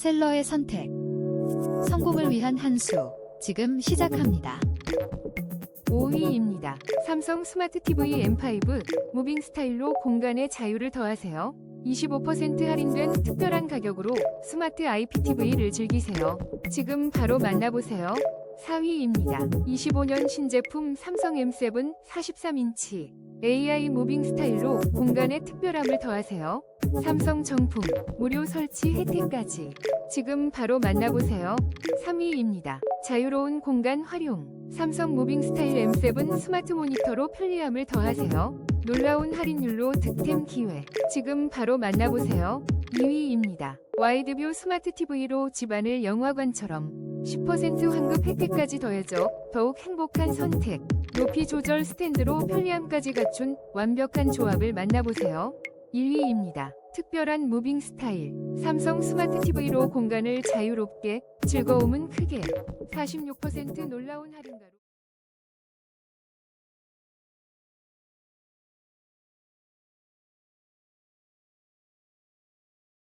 셀러의 선택. 성공을 위한 한 수. 지금 시작합니다. 5위입니다. 삼성 스마트 TV M5 무빙 스타일로 공간의 자유를 더하세요. 25% 할인된 특별한 가격으로 스마트 IPTV를 즐기세요. 지금 바로 만나보세요. 4위입니다. 25년 신제품 삼성 M7 43인치 AI 무빙 스타일로 공간의 특별함을 더하세요. 삼성 정품 무료 설치 혜택까지 지금 바로 만나보세요. 3위입니다. 자유로운 공간 활용 삼성 무빙 스타일 M7 스마트 모니터로 편리함을 더하세요. 놀라운 할인율로 득템 기회 지금 바로 만나보세요. 2위입니다. 와이드뷰 스마트 TV로 집안을 영화관처럼 10% 환급 혜택까지 더해져 더욱 행복한 선택 높이 조절 스탠드로 편리함까지 갖춘 완벽한 조합을 만나보세요. 1위입니다. 특별한 무빙 스타일. 삼성 스마트 TV로 공간을 자유롭게, 즐거움은 크게. 46% 놀라운 할인가로.